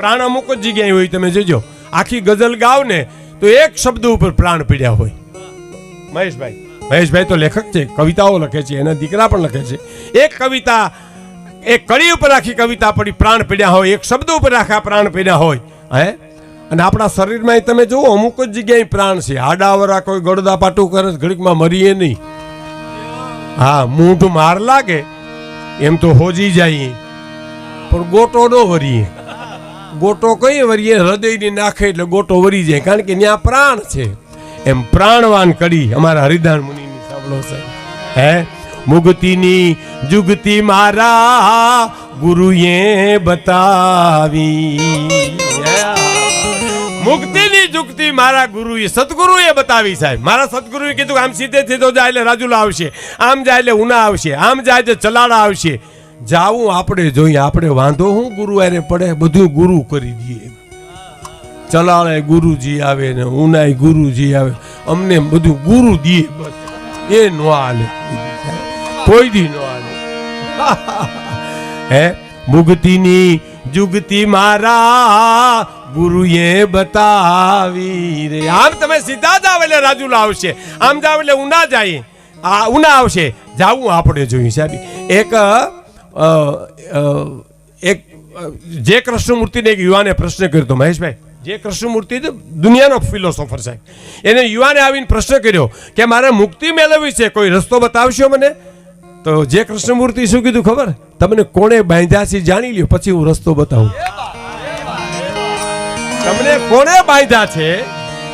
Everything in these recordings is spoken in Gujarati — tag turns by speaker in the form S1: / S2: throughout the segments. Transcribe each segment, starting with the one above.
S1: પ્રાણ અમુક જ જગ્યાએ હોય, તમે જોજો. આખી ગઝલ ગાવ ને તો એક શબ્દ ઉપર પ્રાણ પીડ્યા હોય. મહેશભાઈ. મહેશભાઈ તો લેખક છે, કવિતાઓ લખે છે, એના દીકરા પણ લખે છે. એક કવિતા, એક કડી ઉપર આખી કવિતા પડી, પ્રાણ પીડ્યા હોય. એક શબ્દ ઉપર આખા પ્રાણ પીડ્યા હોય. હે? અને આપણા શરીરમાં તમે જુઓ, અમુક જ જગ્યાએ પ્રાણ છે. હાડાવરા કોઈ ગળદા પાટું કરે ઘડીકમાં મરીએ નહીં. હા, મૂંઢ માર લાગે, એમ તો હોજી જાય. પણ ગોટો ન વરીએ. ગોટો કઈ વરીએ? હૃદયની નાખે એટલે ગોટો વરી જાય. કારણ કે ત્યાં પ્રાણ છે. એમ પ્રાણવાન કડી અમારા હરિદાન મુનિની સાંભળો છે. હે? મુગતીની જુગતી મારા ગુરુએ બતાવી. મુક્તિની જુગતી મારા ગુરુએ, સદગુરુએ બતાવી સાહેબ. મારા સદગુરુએ કીધું આમ સીધે સીધો જાય એટલે રાજુલા આવશે. આમ જાય એટલે ઉના આવશે. આમ જાય એટલે ચલાડા આવશે. જાવું આપણે જોઈએ, આપણે વાંધો હું ગુરુ આરે પડે, બધું ગુરુ કરી દઈએ. ચલાળે ગુરુજી આવે ને ઉનાય ગુરુજી આવે, અમને બધું ગુરુ દે બસ. એ નો હાલે. કોઈ દી નો હાલે. હે, મુગતીની જુગતી મારા ગુરુએ બતાવી રે. આમ તમે સીધા જાવ એટલે રાજુલા આવશે. આમ જાવ એટલે ઉના જાય. આ ઉના આવશે. જાવું આપણે જોઈએ સાહેબ. એક એક, જે કૃષ્ણમૂર્તિને એક યુવાને પ્રશ્ન કર્યો હતો, મહેશભાઈ, જે કૃષ્ણમૂર્તિ દુનિયાનો ફિલોસોફર સાહેબ. એને યુવાને આવીને પ્રશ્ન કર્યો કે મારે મુક્તિ મેળવવી છે, કોઈ રસ્તો બતાવશો મને? તો જે કૃષ્ણમૂર્તિ શું કીધું ખબર? તમને કોણે બાંધ્યા છે જાણી લ્યો, પછી હું રસ્તો બતાવું. તમને કોણે બાંધ્યા છે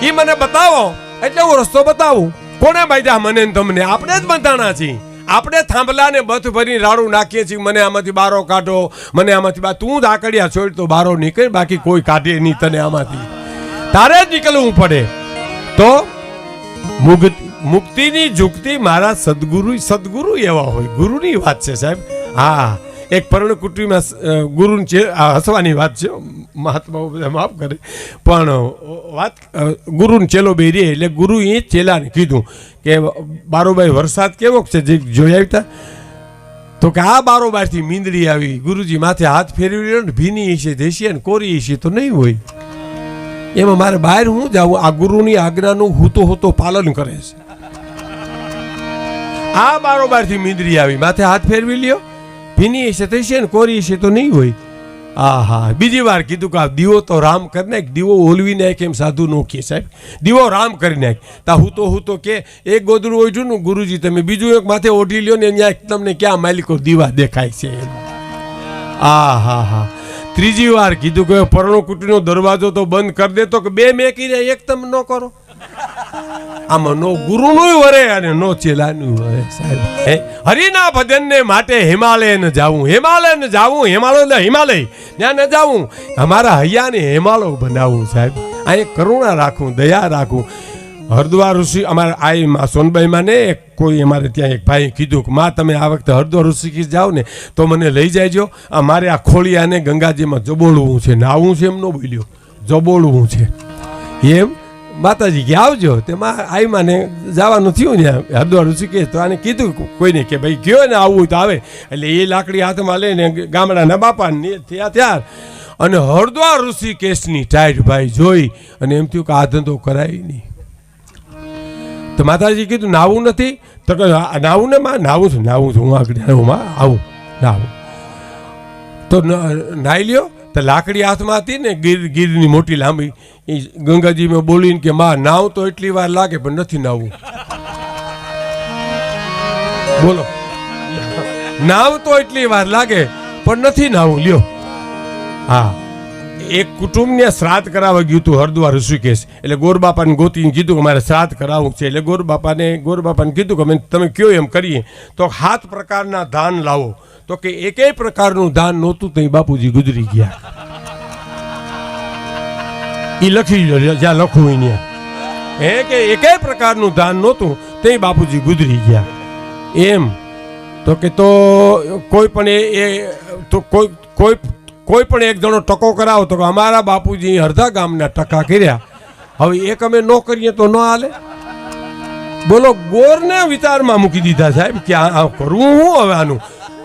S1: એ મને બતાવો, એટલે હું રસ્તો બતાવું. કોણે બાંધ્યા મને તમને? આપણે જ બંધાણા છીએ. આપણે થાંભલાને બથ ભરી રાડું નાખીએ છીએ. મને આમાંથી બારો કાઢો, મને આમાંથી બા, તું ધાકડિયા છોડ તો બારો નીકળે, બાકી કોઈ કાઢે નહીં તને આમાંથી. તારે જ નીકળવું પડે. તો મુક્તિ મુક્તિની ઝુકતી મારા સદગુરુ સદગુરુ એવા હોય. ગુરુની વાત છે સાહેબ. હા. એક પર્ણ કુટીમાં ગુરુ હસવાની વાત છે, મહાત્માઓ બધા માફ કરે. પણ વાત ગુરુને ચેલો બે રે એટલે ગુરુએ ચેલાને કીધું કે બારોબાઈ વરસાદ કેવો છે? જે જોઈ આવતા તો કે, આ બારોબારથી મીંદડી આવી. ગુરુજી માથે હાથ ફેરવી ને, ભીની છે દેશી અને કોરી છે તો નહીં હોય. એમાં મારે બહાર હું જાઉં? આ ગુરુની આજ્ઞાનું હૂતો હૂતો પાલન કરે છે. આ બારોબારથી મીંદડી આવી. માથે હાથ ફેરવી લ્યો. ભીની તે છે ને કોરી છે તો નહીં હોય? હા હા બીજી વાર કીધું કે આ દીવો તો રામ કરી નાખ, દીવો ઓલવી નાખ, એમ સાધુ નો કે સાહેબ. દીવો રામ કરી નાખ. તા હું તો હું તો કે, એક ગોદડું ઓઢ્યું ને ગુરુજી તમે બીજું એક માથે ઓઢી લ્યો ને ત્યાં તમને ક્યાં માલિકો દીવા દેખાય છે એમ. આ હા હા ત્રીજી વાર કીધું કે પરણો કુટીનો દરવાજો તો બંધ કરી દે, તો કે બે મેકીને એક તમે ન કરો. આમાં નો ગુરુનું વરે અને નો ચેલાનું વરે, સાહેબ. હે? હરિના ભજનને માટે હિમાલય ને જાવું. હિમાલય ને જાવું, હિમાલય એટલે હિમાલય. ત્યાં ન જાવું. અમારા હૈયાને હિમાલય બનાવવું સાહેબ. અહીં કરુણા રાખવું દયા રાખવું હરદ્વાર ઋષિ, અમારા આ માં સોનબાઈમાં ને કોઈ અમારે ત્યાં એક ભાઈ કીધું કે, માં, તમે આ વખતે હરદ્વાર ઋષિકેશ જાઓ ને, તો મને લઈ જાયજો. અમારે આ ખોળિયાને ગંગાજીમાં જબોળવું છે નાવું છે એમ ન બોલ્યો. જબોળવું છે. એમ માતાજી કે આવજો. તેમાં આવી માને જવાનું થયું ને હરદ્વાર ઋષિકેશ. તો આને કીધું કોઈને કે ભાઈ ગયો ને આવવું તો આવે. એટલે એ લાકડી હાથમાં લઈને ગામડાના બાપાને થયા ત્યાર. અને હરદ્વાર ઋષિકેશની ટાઈટ ભાઈ જોઈ અને એમ થયું કે આ ધંધો કરાય નહીં. તો માતાજી કીધું, નાવું નથી. તો કે નાવું ને માં? નાવું છું નાવું છું. હું આગળ આવું, માં, આવું, નાવું. તો નાહી લ્યો. તો લાકડી હાથમાં હતી ને, ગીર, ગીરની મોટી લાંબી. એ ગંગાજીમાં બોલીને કે, માં, નાવ તો એટલી વાર લાગે, પણ નથી નાવું. બોલો. નાવ તો એટલી વાર લાગે, પણ નથી નાવું. લ્યો. હા. એક કુટુંબને શ્રાદ્ધ કરાવવા ગયું હતું હરદ્વાર ઋષિકેશ. એટલે ગોરબાપાને ગોતીને કીધું કે, મારે શ્રાદ્ધ કરાવવું છે. એટલે ગોરબાપાને ગોરબાપાને કીધું કે તમે કયો એમ કરીએ. તો હાથ પ્રકારના ધાન લાવો. તો કે એકેય પ્રકારનું ધાન નહોતું, તો બાપુજી ગુજરી ગયા. એ લખી જ્યાં લખવું અહીંયા ત્યાં. હે કે એકેય પ્રકારનું ધાન નહોતું, તે બાપુજી ગુજરી ગયા. એમ. તો કે તો કોઈ પણ એ તો કોઈ કોઈ કોઈ પણ એક જણો ટકો કરાવો, તો અમારા બાપુજી અડધા ગામના ટકા કર્યા. હવે એક અમે ન કરીએ તો ન હાલે. બોલો, ગોરને વિચારમાં મૂકી દીધા સાહેબ, કે આ કરવું હું હવે આનું?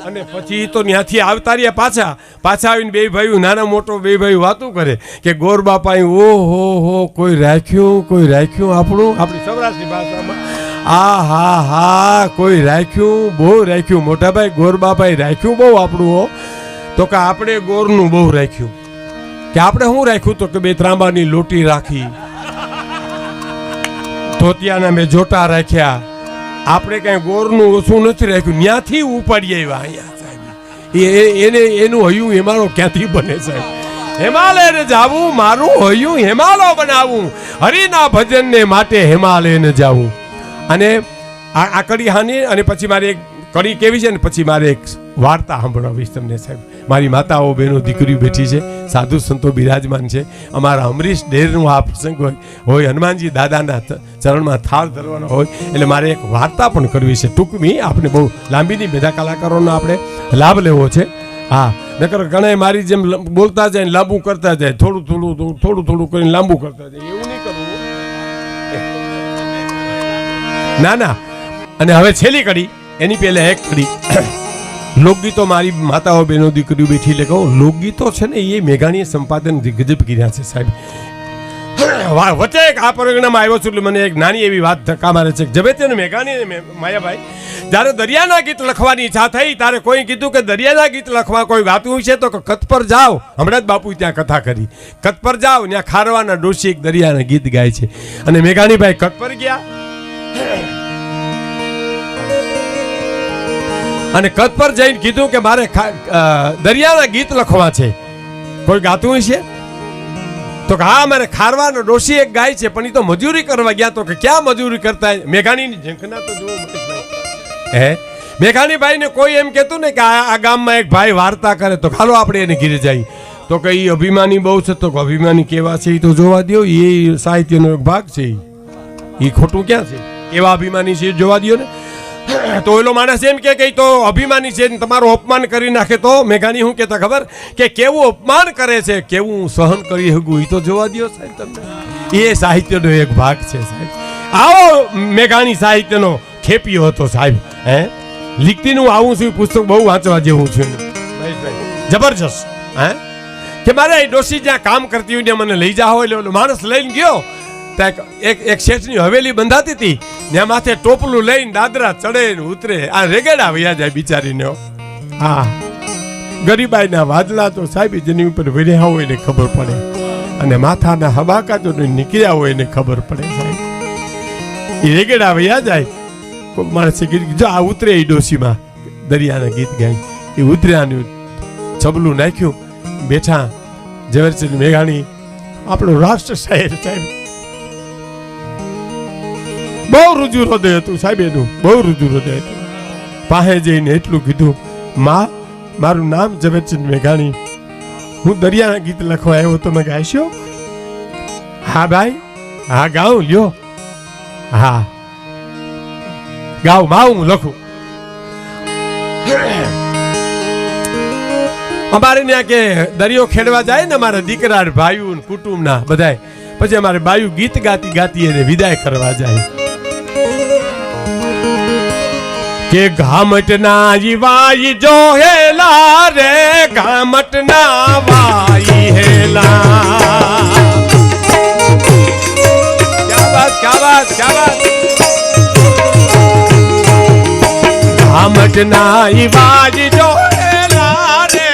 S1: અને પછી તો ત્યાંથી આવતા રહ્યા પાછા. પાછા આવીને બે ભાઈઓ નાના મોટો બે ભાઈઓ વાતું કરે કે ગોર બાપા ઓ હો હો કોઈ રાખ્યું કોઈ રાખ્યું આપણું? આપણી સૌરાષ્ટ્રની ભાષામાં, આ, હા હા, કોઈ રાખ્યું, બહુ રાખ્યું. મોટાભાઈ ગોર બાપાએ રાખ્યું બહુ આપણું, હો. તો કે, આપણે ગોરનું બહુ રાખ્યું. કે, આપણે શું રાખ્યું? તો કે, બે ત્રાંબાની લોટી રાખી. ધોતિયાના મેં જોટા રાખ્યા. આપણે કઈ ગોરનું ઓછું નથી રાખ્યું. ત્યાંથી ઉપાડી આવ્યા અહીંયા, સાહેબ. એને એનું હયું હિમાલો ક્યાંથી બને, સાહેબ? હિમાલયને જાવું, મારું હયું હિમાલો બનાવવું હરિના ભજનને માટે હિમાલયને જાવું. અને આ કડી હાની અને પછી મારે એક કડી કેવી છે ને? પછી મારે એક વાર્તા સાંભળાવીશ તમને સાહેબ. મારી માતાઓ, બહેનો, દીકરીઓ બેઠી છે. સાધુ સંતો બિરાજમાન છે. અમારા અમરીશ ડેરનો આ પ્રસંગ હોય હોય હનુમાનજી દાદાના ચરણમાં થાળ ધરવાનો હોય, એટલે મારે એક વાર્તા પણ કરવી છે. ટૂંકમી આપણે બહુ લાંબીની બધા કલાકારોનો આપણે લાભ લેવો છે. હા, નકર ઘણા મારી જેમ બોલતા જાય લાંબુ કરતા જાય. થોડું થોડું થોડું થોડું થોડું કરીને લાંબુ કરતા જાય. એવું નહીં કરવું. ના ના. અને હવે છેલ્લી કડી. એની પહેલાં એક કડી. લોકગીતો મારી માતાઓ બહેનો દીકરીઓ બેઠી એટલે કહું, લોકગીતો છે ને એ મેઘાણીએ સંપાદન ગજબ કર્યા છે સાહેબ. વચ્ચે એક આ પરિણામમાં આવ્યો છું એટલે મને એક નાની એવી વાત ધક્કા મારે છે. જબે તેને મેઘાણી અને માયાભાઈ, જ્યારે દરિયાના ગીત લખવાની ઈચ્છા થઈ, ત્યારે કોઈ કીધું કે દરિયાના ગીત લખવા કોઈ ગાતું છે તો કથ પર જાઓ. હમણાં જ બાપુ ત્યાં કથા કરી. કચ્છ પર જાઓ, ત્યાં ખારવાના ડોશી એક દરિયાના ગીત ગાય છે. અને મેઘાણીભાઈ કચ્છ પર ગયા. અને કચ્છ પર જઈને કીધું કે મારે દરિયાના ગીત લખવા છે. કોઈ ગાતું છે તો કે હા, મારે ખારવાનો ડોશી એક ગાય છે, પણ એ તો મજૂરી કરવા ગયા તો કે ક્યાં મજૂરી કરતા? મેઘાણીની ઝંખના તો જુઓ હે? મેઘાણીભાઈને કોઈ એમ કહેતું ને કે આ ગામમાં એક ભાઈ વાર્તા કરે તો ખાલો આપણે એને ઘીરે જઈએ. તો કે એ અભિમાની બહુ છે, તો અભિમાની કેવા છે એ તો જોવા દો એ સાહિત્યનો એક ભાગ છે એ ખોટું ક્યાં છે? એવા અભિમાની છે જોવા દો ને? તો એલો માણસ એમ કે કઈ તો અભિમાની છે તમારું અપમાન કરી નાખે તો મેઘાની શું કહેતા ખબર? કે કેવું અપમાન કરે છે, કેવું સહન કરી શકું? એ તો જોવા દો સાહેબ તમને. એ સાહિત્યનો એક ભાગ છે સાહેબ. આવો મેઘાની સાહિત્યનો ખેપિયો હતો સાહેબ, હે? લીખતીનું આવું છું, પુસ્તક બહુ વાંચવા જેવું છે જબરજસ્ત, હે? કે મારે ડોશી જ્યાં કામ કરતી હોય મને લઈ જાઓ એટલે માણસ લઈને ગયો. એક એક શેઠની હવેલી બંધાતી હતી. ત્યાં માથે ટોપલું લઈને દાદરા ચડે ને ઉતરે. આ રેગેડા વયા જાય બિચારીને હો. ગરીબાઈના વાદળા તો સાહેબ જેની ઉપર વિર્યા હોય એને ખબર પડે. અને માથાના હબાકા તો નીકળ્યા હોય એને ખબર પડે સાહેબ. એ રેગેડા વયા જાય. માણસે કીધું જો આ ઉતરે એ ડોશીમાં. દરિયાના ગીત ગાય. એ ઉતર્યાનું છબલું નાખ્યું. બેઠા ઝવેરચંદ મેઘાણી આપણું રાષ્ટ્ર શાયર સાહેબ. બહુ રુજુ હૃદય હતું સાહેબ એનું. બહુ રુજુ હૃદય હતું. પાસે જઈને એટલું કીધું, માં, મારું નામ ઝવેરચંદ મેઘાણી. હું દરિયાના ગીત લખવા આવ્યો તમે ગાઈશો હા ભાઈ, હા, ગાઉં, લ્યો. હા. ગાઉં માં હું લખું. અમારે ત્યાં કે દરિયો ખેડવા જાય ને અમારા દીકરા ભાઈઓ કુટુંબના બધાય. પછી અમારે બાયુ ગીત ગાતી ગાતી એને વિદાય કરવા જાય. કે ઘામટના વાઈ જો હેલા રે ઘામટના વાઈ હેલા. ક્યા બાત ક્યા બાત ક્યા બાત ઘામટના ઈ વાઈ જો હેલા રે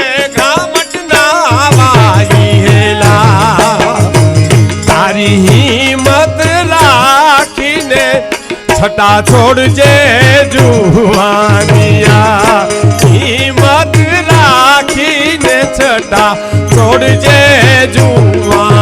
S1: છટા છોડજે જુવાનિયા. હિંમત રાખીને છટા છોડજે જુવાનિયા.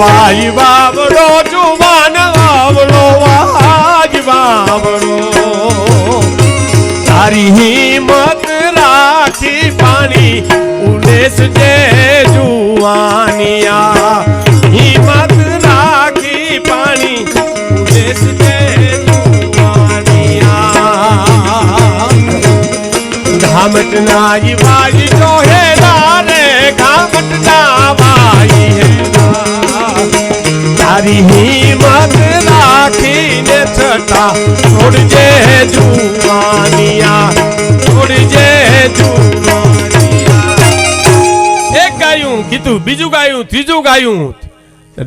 S1: વાય વાવડો, જુવાન આવડો વાજ વાવડો. તારી હિંમત રાખી પાણી ઉલેસ જે જુવાનિયા. હિંમત રાખી પાણી ઉલેસ જે ઘામટ નાઈ ઈ બાઈ જો હે રે ઘામટના બાઈ હે તારી હિંમત રાખીને છટા છોડજે જુવાનિયા છોડજે જુવાનિયા. એક ગાયું કીધું, બીજું ગાયું, ત્રીજું ગાયું.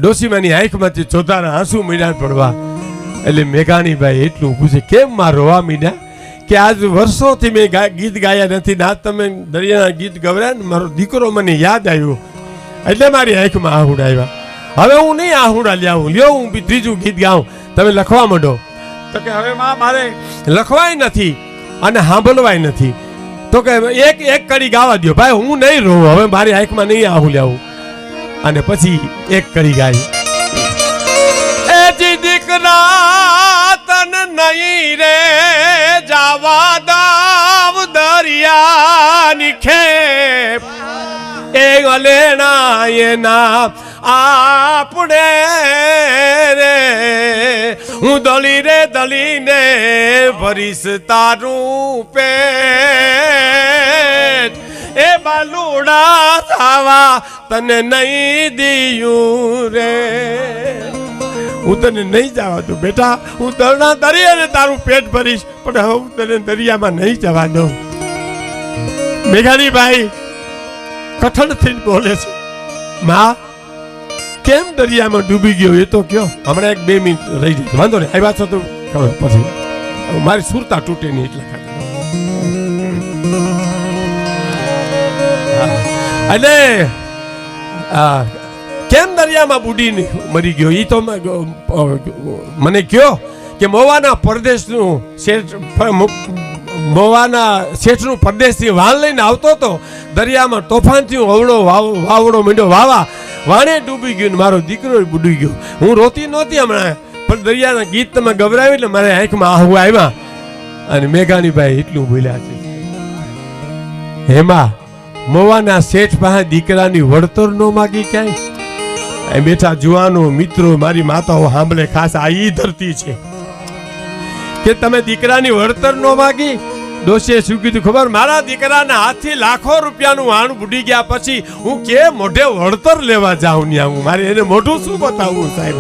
S1: ડોસીમાની આંખમાંથી ચોથાના આંસુ મીડા પડવા. એટલે મેઘાણીભાઈ એટલું પૂછે કેમ માં રોવા મીડા? કે આજ વર્ષોથી મેં ગીત ગાયા નથી. ના, તમે દરિયાના ગીત ગવડ્યા ને મારો દીકરો મને યાદ આવ્યો. એટલે મારી આંખમાં આહુડ આવ્યા. હવે હું નહીં આહુડા લ્યાવું લ્યો હું. બી ત્રીજું ગીત ગાઉં. તમે લખવા માંડો. તો કે હવે માં, મારે લખવાય નથી અને સાંભળવાય નથી. તો કે એક એક કડી ગાવા દ્યો. ભાઈ, હું નહીં રહું હવે મારી આંખમાં નહીં આહું લ્યાવું અને પછી એક કડી ગાઈ. એ જી દીકરા, તન નહીં રે જાવા દાવ દરિયાની નિખે એ ગલેણા એના આપણે રે. હું દલી રે દળીને ભરીશ તારું પેટ. એ બાલુડા થાવા તને નહીં દિયું રે. હું તને નહીં જવા દઉં બેટા. હું દરણા દરિયાને તારું પેટ ભરીશ, પણ હું તને દરિયામાં નહીં જવા દઉં. મેઘાણીભાઈ કઠણથી બોલે છે. માં કેમ દરિયામાં ડૂબી ગયો? એ તો કયો. હમણાં એક બે મિનિટ રહી જશે વાંધો નહીં. આવ્યા છો તો ખબર પછી. મારી સુરતા તૂટે નહીં એટલા ખાતે આ, કેમ દરિયામાં બુડીને મરી ગયો? એ તો મને કયો કે મોવાના પરદેશનું શેઠ મોવાના શેઠનું પરદેશથી વાલ લઈને આવતો હતો દરિયામાં તોફાન થયું અવળો વાવ, વાવડો મીંડો વાવા વાણે ડૂબી ગયું મારો દીકરો ડૂબી ગયો. હું રોતી નહોતી હમણાં. પણ દરિયાના ગીત તમે ગભરાવી એટલે મારે આંખમાં આહુ આવ્યા. અને મેઘાણીભાઈ એટલું બોલ્યા છે. હેમા, મોવાના શેઠ પાસે દીકરાની વળતર નો માગી ક્યાંય? એ બેઠા જુવાનો મિત્રો મારી માતાઓ સાંભળે ખાસ આ ધરતી છે. કે તમે દીકરાની વળતર નો માગી? દોષે શું કીધું ખબર? મારા દીકરાના હાથથી લાખો રૂપિયાનું વાણ બુડી ગયા પછી હું કે મોઢે વળતર લેવા જાઉં ને હું? મારે એને મોઢું શું બતાવવું સાહેબ?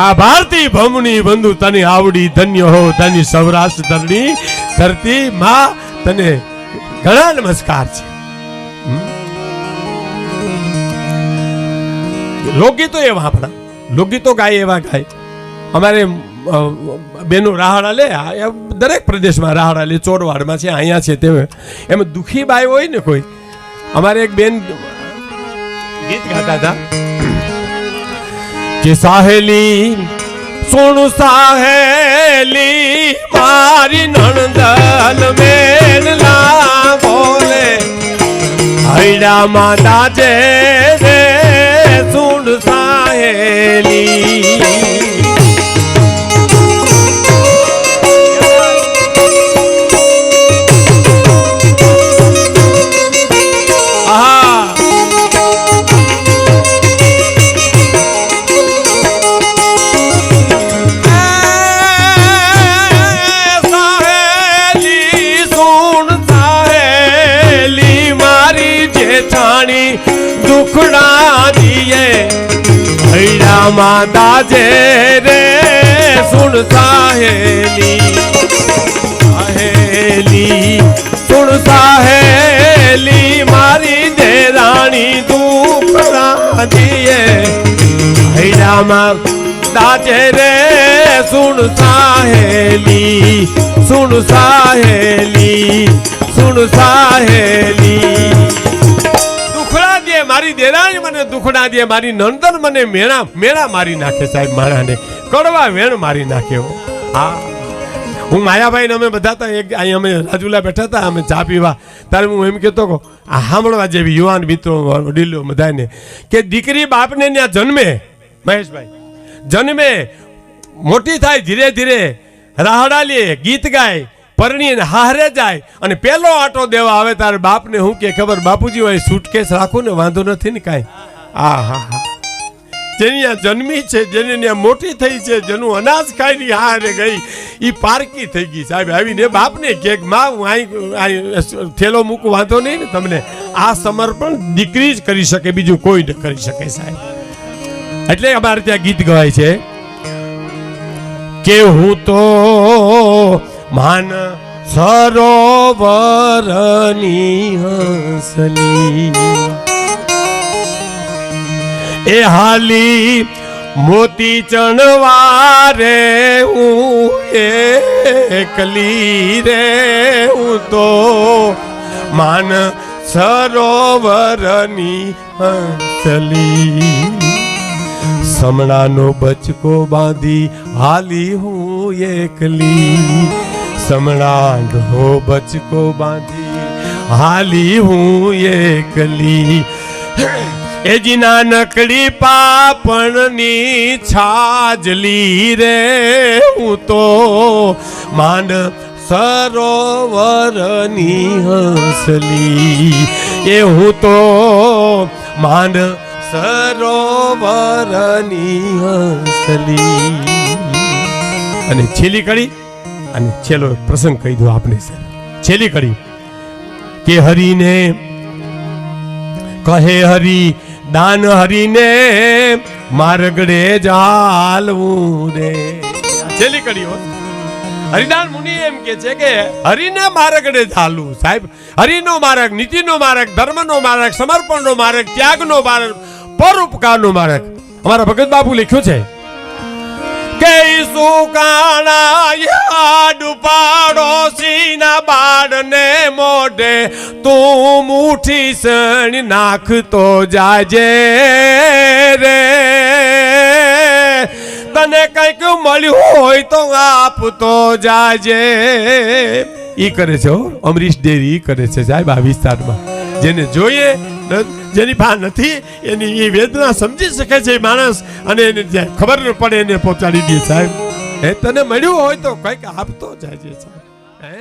S1: આ ભારતી ભમણી બંધુ તને આવડી ધન્ય હો તની સૌરાષ્ટ્ર ધરણી ધરતી માં તને ઘણા નમસ્કાર છે. લોકગીતો એવા આપણા લોકગીતો ગાય એવા ગાય. અમારે બેનો રાહડા લે દરેક પ્રદેશમાં રાહડા લે, ચોરવાડમાં છે, અહીંયા છે તે એમાં દુખી બાય હોય ને કોઈ. અમારે એક બેન ગીત ગાતા હતા. કે સાહેલી, સુણ સાહેલી, મારી નણદન મેનલા બોલે હૈડા માતા જે સુણ સાહેલી. હૈડા માતા જે રે, સુણ સાહેલી સાહેલી, સુણ સાહેલી, મારી દેરાણી દુખડા દીએ હૈડામાં દાજે રે, સુણ સાહેલી સુણ સાહેલી સુણ સાહેલી. દે, મારી દેરાણી મને દુખડા દે, મારી નંદન મને મેણા મેણા મારી નાખે સાહેબ માણાને. કડવા વેણ મારી નાખે હા. હું. માયાભાઈ ને અમે બધા હતા એક, અહીં અમે રાજુલા બેઠા હતા, અમે ચા પીવા. ત્યારે હું એમ કહેતો કહો આ સાંભળવા જેવી યુવાન મિત્રો વડીલો બધાને કે દીકરી બાપને ત્યાં જન્મે, મહેશભાઈ, જન્મે, મોટી થાય, ધીરે ધીરે, રાહડા લે, ગીત ગાય પરણીને હારે જાય. અને પેલો આટો દેવા આવે તારે બાપને હું કે, ખબર, બાપુજી હોય સુટકેસ રાખું ને, વાંધો નથી ને કાંઈ. આ હા હા. જેની આ જન્મી છે, જેની ત્યાં મોટી થઈ છે, જેનું અનાજ ખાઈને હારે ગઈ એ પારકી થઈ ગઈ. સાહેબ, આવીને બાપને કે, માં, હું અહીં થેલો મૂકું, વાંધો નહીં ને તમને. આ સમર્પણ દીકરી જ કરી શકે, બીજું કોઈ કરી શકે, સાહેબ. એટલે અમારે ત્યાં ગીત ગવાય છે કે હું તો માન સરોવરની હંસલી એ હાલી મોતી ચણવારે હું એકલી રે હું તો માન સરોવરની હસલી. સમણાનો બચકો બાંધી હાલી હું એકલી. સમણાનો બચકો બાંધી, હાલી હું એકલી એ જીના નકડી પાપણની છાજલી રે હું તો. માંડ સરોવરની હંસલી એ હું તો. માંડ સરોવરની હંસલી અને છેલ્લી કડી અને છેલ્લો પ્રસંગ કહી દો આપને સર. છેલ્લી કડી. કે હરીને, કહે હરી, દાન હરીને માર્ગડે જાલવું રે છેલ્લી હો. હરિદાન મુનિ એમ કે છે કે હરિને માર્ગડે ચાલુ સાહેબ, હરિનો માર્ગ, નીતિનો માર્ગ, ધર્મનો માર્ગ, સમર્પણનો માર્ગ, ત્યાગનો માર્ગ, પરોપકારનો માર્ગ. અમારા ભગત બાપુ લખ્યું છે, કે સુકાણા યાદ બાળને મોઢે તું મુઠી સણ નાખતો જાજે રે. તને કંઈક મળ્યું હોય તો આપતો જાજે. ઈ કરે છે અમરીશ ડેરી કરે છે સાહેબ આ વિસ્તારમાં. જેને જોઈએ જેની ભા નથી, એની એ વેદના સમજી શકે છે માણસ અને એને જે ખબર ન પડે એને પહોંચાડી દે સાહેબ. એ તને મળ્યું હોય તો કંઈક આપતો જાજે સાહેબ. હે?